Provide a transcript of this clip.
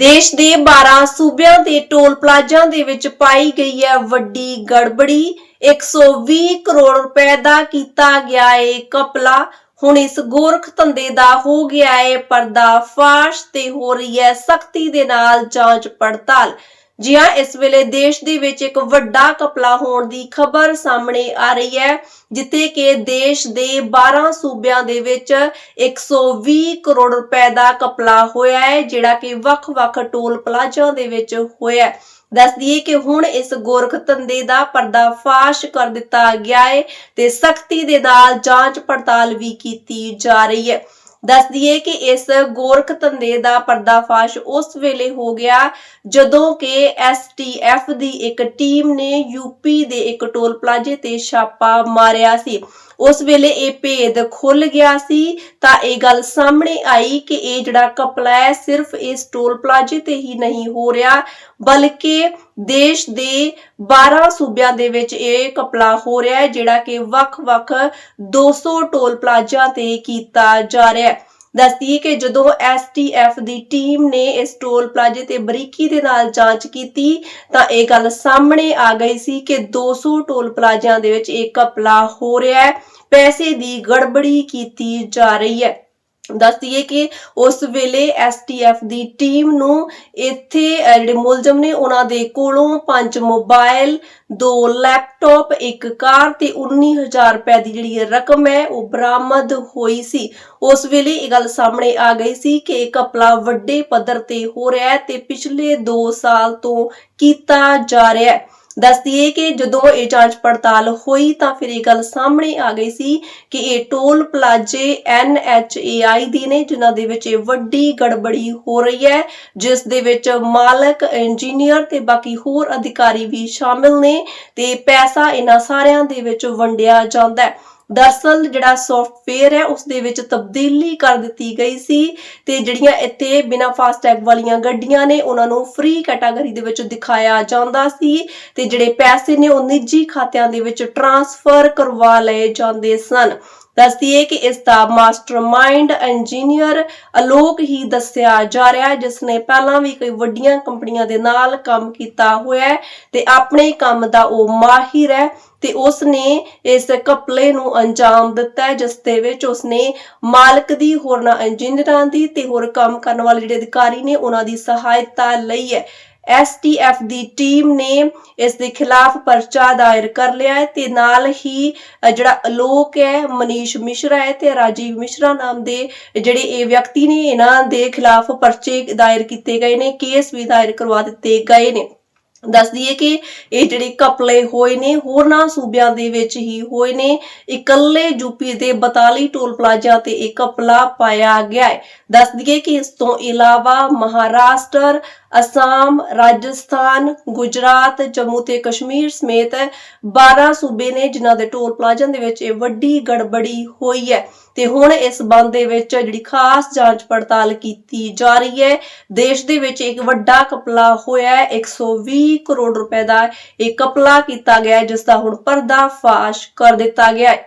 ਦੇਸ਼ ਦੇ 12 ਸੂਬਿਆਂ ਦੇ ਟੋਲ ਪਲਾਜ਼ਾ ਦੇ ਵਿੱਚ ਪਾਈ ਗਈ ਹੈ ਵੱਡੀ ਗੜਬੜੀ। 120 ਕਰੋੜ ਰੁਪਏ ਦਾ ਕੀਤਾ ਗਿਆ ਹੈ ਕਪਲਾ ਹੁਣ ਇਸ ਗੋਰਖ ਧੰਦੇ ਦਾ ਹੋ ਗਿਆ ਹੈ ਪਰਦਾਫਾਸ਼ ਤੇ ਹੋ ਰਹੀ ਹੈ ਸਖਤੀ ਦੇ ਨਾਲ ਜਾਂਚ ਪੜਤਾਲ। ਜੀ ਹਾਂ ਇਸ ਵੇਲੇ ਦੇਸ਼ ਦੇ ਵਿੱਚ ਇੱਕ ਵੱਡਾ ਕਪਲਾ ਹੋਣ ਦੀ ਖਬਰ ਸਾਹਮਣੇ ਆ ਰਹੀ ਹੈ, ਜਿੱਥੇ ਕਿ ਦੇਸ਼ ਦੇ 12 ਸੂਬਿਆਂ ਦੇ ਵਿੱਚ 120 ਕਰੋੜ ਰੁਪਏ ਦਾ ਕਪਲਾ ਹੋਇਆ ਹੈ, ਜਿਹੜਾ ਕਿ ਵੱਖ-ਵੱਖ ਟੋਲ ਪਲਾਜ਼ਾ ਦੇ ਵਿੱਚ ਹੋਇਆ ਹੈ। ਦੱਸ ਦਈਏ ਕਿ ਹੁਣ ਇਸ ਗੋਰਖ ਧੰਦੇ ਦਾ ਪਰਦਾਫਾਸ਼ ਕਰ ਦਿੱਤਾ ਗਿਆ ਹੈ ਤੇ ਸਖਤੀ ਦੇ ਨਾਲ ਜਾਂਚ ਪੜਤਾਲ ਵੀ ਕੀਤੀ ਜਾ ਰਹੀ ਹੈ। ਦੱਸ ਦਈਏ ਕਿ ਇਸ ਗੋਰਖ ਧੰਦੇ ਦਾ ਪਰਦਾਫਾਸ਼ ਉਸ ਵੇਲੇ ਹੋ ਗਿਆ ਜਦੋਂ ਕਿ ਐਸਟੀਐਫ ਦੀ ਇੱਕ ਟੀਮ ਨੇ ਯੂਪੀ ਦੇ ਇੱਕ ਟੋਲ ਪਲਾਜ਼ੇ ਤੇ ਛਾਪਾ ਮਾਰਿਆ ਸੀ। ਉਸ ਵੇਲੇ ਇਹ ਭੇਦ ਖੁੱਲ ਗਿਆ ਸੀ। ਤਾਂ ਇਹ ਗੱਲ ਸਾਹਮਣੇ ਆਈ ਕਿ ਇਹ ਜਿਹੜਾ ਕਪਲਾ ਹੈ, ਸਿਰਫ ਇਸ ਟੋਲ ਪਲਾਜ਼ੇ ਤੇ ਹੀ ਨਹੀਂ ਹੋ ਰਿਹਾ, ਬਲਕਿ ਦੇਸ਼ ਦੇ 12 ਸੂਬਿਆਂ ਦੇ ਵਿੱਚ ਇਹ ਕਪਲਾ ਹੋ ਰਿਹਾ ਹੈ, ਜਿਹੜਾ ਕਿ ਵੱਖ-ਵੱਖ 200 ਟੋਲ ਪਲਾਜ਼ਾ ਤੇ ਕੀਤਾ ਜਾ ਰਿਹਾ ਹੈ। ਦੱਸਦੀ ਕਿ ਜਦੋਂ ਐਸਟੀਐਫ ਦੀ ਟੀਮ ਨੇ ਇਸ ਟੋਲ ਪਲਾਜ਼ੇ ਤੇ ਬਰੀਕੀ ਦੇ ਨਾਲ ਜਾਂਚ ਕੀਤੀ, ਤਾਂ ਇਹ ਗੱਲ ਸਾਹਮਣੇ ਆ ਗਈ ਸੀ ਕਿ 200 ਟੋਲ ਪਲਾਜ਼ਿਆਂ ਦੇ ਵਿੱਚ ਇਹ ਘਪਲਾ ਹੋ ਰਿਹਾ ਹੈ। ਪੈਸੇ ਦੀ ਗੜਬੜੀ ਕੀਤੀ ਜਾ ਰਹੀ ਹੈ। ਦੱਸਦੀਏ ਕਿ ਉਸ ਵੇਲੇ ਐਸਟੀਐਫ ਦੀ ਟੀਮ ਨੂੰ ਇੱਥੇ ਜਿਹੜੇ ਮੁਲਜ਼ਮ ਨੇ ਉਹਨਾਂ ਦੇ ਕੋਲੋਂ ਪੰਜ ਮੋਬਾਈਲ ਦੋ ਲੈਪਟਾਪ ਇੱਕ ਕਾਰ ਤੇ 19000 ਰੁਪਏ ਦੀ ਜਿਹੜੀ ਰਕਮ ਹੈ ਉਹ ਬਰਾਮਦ ਹੋਈ ਸੀ। ਉਸ ਵੇਲੇ ਇਹ ਗੱਲ ਸਾਹਮਣੇ ਆ ਗਈ ਸੀ ਕਿ ਇਹ ਕਪਲਾ ਵੱਡੇ ਪੱਧਰ ਤੇ ਹੋ ਰਿਹਾ ਹੈ ਤੇ ਪਿਛਲੇ 2 ਸਾਲ ਤੋਂ ਕੀਤਾ ਜਾ ਰਿਹਾ ਹੈ। ਦੱਸਦੀਏ ਕਿ ਜਦੋਂ ਇਹ ਜਾਂਚ ਪੜਤਾਲ ਹੋਈ ਤਾਂ ਫਿਰ ਇਹ ਗੱਲ ਸਾਹਮਣੇ ਆ ਗਈ ਸੀ ਕਿ ਇਹ ਟੋਲ ਪਲਾਜ਼ੇ NHAI ਦੀ ਨੇ, ਜਿਨ੍ਹਾਂ ਦੇ ਵਿੱਚ ਇਹ ਵੱਡੀ ਗੜਬੜੀ ਹੋ ਰਹੀ ਹੈ, ਜਿਸ ਦੇ ਵਿੱਚ ਮਾਲਕ, ਇੰਜੀਨੀਅਰ ਤੇ ਬਾਕੀ ਹੋਰ ਅਧਿਕਾਰੀ ਵੀ ਸ਼ਾਮਿਲ ਨੇ ਤੇ ਪੈਸਾ ਇਹਨਾਂ ਸਾਰਿਆਂ ਦੇ ਵਿੱਚ ਵੰਡਿਆ ਜਾਂਦਾ ਹੈ। ਦਰਅਸਲ ਜਿਹੜਾ ਸੌਫਟਵੇਅਰ ਹੈ, ਉਸ ਦੇ ਵਿੱਚ ਤਬਦੀਲੀ ਕਰ ਦਿੱਤੀ ਗਈ ਸੀ ਤੇ ਜਿਹੜੀਆਂ ਇੱਥੇ ਬਿਨਾ ਫਾਸਟੈਗ ਵਾਲੀਆਂ ਗੱਡੀਆਂ ਨੇ, ਉਹਨਾਂ ਨੂੰ ਫ੍ਰੀ ਕੈਟਾਗਰੀ ਦੇ ਵਿੱਚ ਦਿਖਾਇਆ ਜਾਂਦਾ ਸੀ ਤੇ ਜਿਹੜੇ ਪੈਸੇ ਨੇ, ਉਹ ਨਿੱਜੀ ਖਾਤਿਆਂ ਦੇ ਵਿੱਚ ਟ੍ਰਾਂਸਫਰ ਕਰਵਾ ਲਏ ਜਾਂਦੇ ਸਨ। ਦੱਸਦੀਏ ਕਿ ਇਸ ਦਾ ਮਾਸਟਰਮਾਈਂਡ ਇੰਜੀਨੀਅਰ ਅਲੋਕ ਹੀ ਦੱਸਿਆ ਜਾ ਰਿਹਾ ਹੈ, ਜਿਸ ਨੇ ਪਹਿਲਾਂ ਵੀ ਕਈ ਵੱਡੀਆਂ ਕੰਪਨੀਆਂ ਦੇ ਨਾਲ ਕੰਮ ਕੀਤਾ ਹੋਇਆ ਹੈ ਤੇ ਆਪਣੇ ਕੰਮ ਦਾ ਉਹ ਮਾਹਿਰ ਹੈ ਤੇ ਉਸ ਨੇ ਇਸ ਕਪਲੇ ਨੂੰ ਅੰਜਾਮ ਦਿੱਤਾ ਹੈ, ਜਿਸ ਦੇ ਵਿੱਚ ਉਸ ਨੇ ਮਾਲਕ ਦੀ, ਹੋਰਨਾਂ ਇੰਜੀਨੀਅਰਾਂ ਦੀ ਤੇ ਹੋਰ ਕੰਮ ਕਰਨ ਵਾਲੇ ਜਿਹੜੇ ਅਧਿਕਾਰੀ ਨੇ, ਉਹਨਾਂ ਦੀ ਸਹਾਇਤਾ ਲਈ ਹੈ। ਐਸਟੀਐਫ ਦੀ ਟੀਮ ਨੇ ਇਸ ਦੇ ਖਿਲਾਫ ਪਰਚਾ ਦਾਇਰ ਕਰ ਲਿਆ ਹੈ ਤੇ ਨਾਲ ਹੀ ਜਿਹੜਾ ਅਲੋਕ ਹੈ, ਮਨੀਸ਼ ਮਿਸ਼ਰਾ ਹੈ ਤੇ ਰਾਜੀਵ ਮਿਸ਼ਰਾ ਨਾਮ ਦੇ ਜਿਹੜੇ ਇਹ ਵਿਅਕਤੀ ਨੇ, ਇਹਨਾਂ ਦੇ ਖਿਲਾਫ ਪਰਚੇ ਦਾਇਰ ਕੀਤੇ ਗਏ ਨੇ, ਕੇਸ ਵੀ ਦਾਇਰ ਕਰਵਾ ਦਿੱਤੇ ਗਏ ਨੇ। ਦੱਸ ਦਈਏ ਕਿ ਇਹ ਜਿਹੜੇ ਕਪਲੇ ਹੋਏ ਨੇ, ਹੋਰਨਾਂ ਸੂਬਿਆਂ ਦੇ ਵਿੱਚ ਹੀ ਹੋਏ ਨੇ। ਇਕੱਲੇ ਯੂਪੀ ਦੇ 42 ਟੋਲ ਪਲਾਜ਼ਾ ਤੇ ਇਹ ਕਪਲਾ ਪਾਇਆ ਗਿਆ ਹੈ। ਦੱਸ ਦਈਏ ਕਿ ਇਸ ਤੋਂ ਇਲਾਵਾ ਮਹਾਰਾਸ਼ਟਰ ਅਸਾਮ ਰਾਜਸਥਾਨ ਗੁਜਰਾਤ ਜੰਮੂ ਤੇ ਕਸ਼ਮੀਰ ਸਮੇਤ 12 ਸੂਬੇ ਨੇ ਜਿਨ੍ਹਾਂ ਦੇ ਟੋਲ ਪਲਾਜ਼ਾ ਦੇ ਵਿੱਚ ਇਹ ਵੱਡੀ ਗੜਬੜੀ ਹੋਈ ਹੈ। ਤੇ ਹੁਣ ਇਸ ਬੰਦ ਦੇ ਵਿੱਚ ਜਿਹੜੀ ਖਾਸ ਜਾਂਚ ਪੜਤਾਲ ਕੀਤੀ ਜਾ ਰਹੀ ਹੈ ਦੇਸ਼ ਦੇ ਵਿੱਚ ਇੱਕ ਵੱਡਾ ਕਪਲਾ ਹੋਇਆ ਹੈ। 120 ਕਰੋੜ ਰੁਪਏ ਦਾ ਇਹ ਕਪਲਾ ਕੀਤਾ ਗਿਆ ਹੈ, ਜਿਸ ਦਾ ਹੁਣ ਪਰਦਾਫਾਸ਼ ਕਰ ਦਿੱਤਾ ਗਿਆ ਹੈ।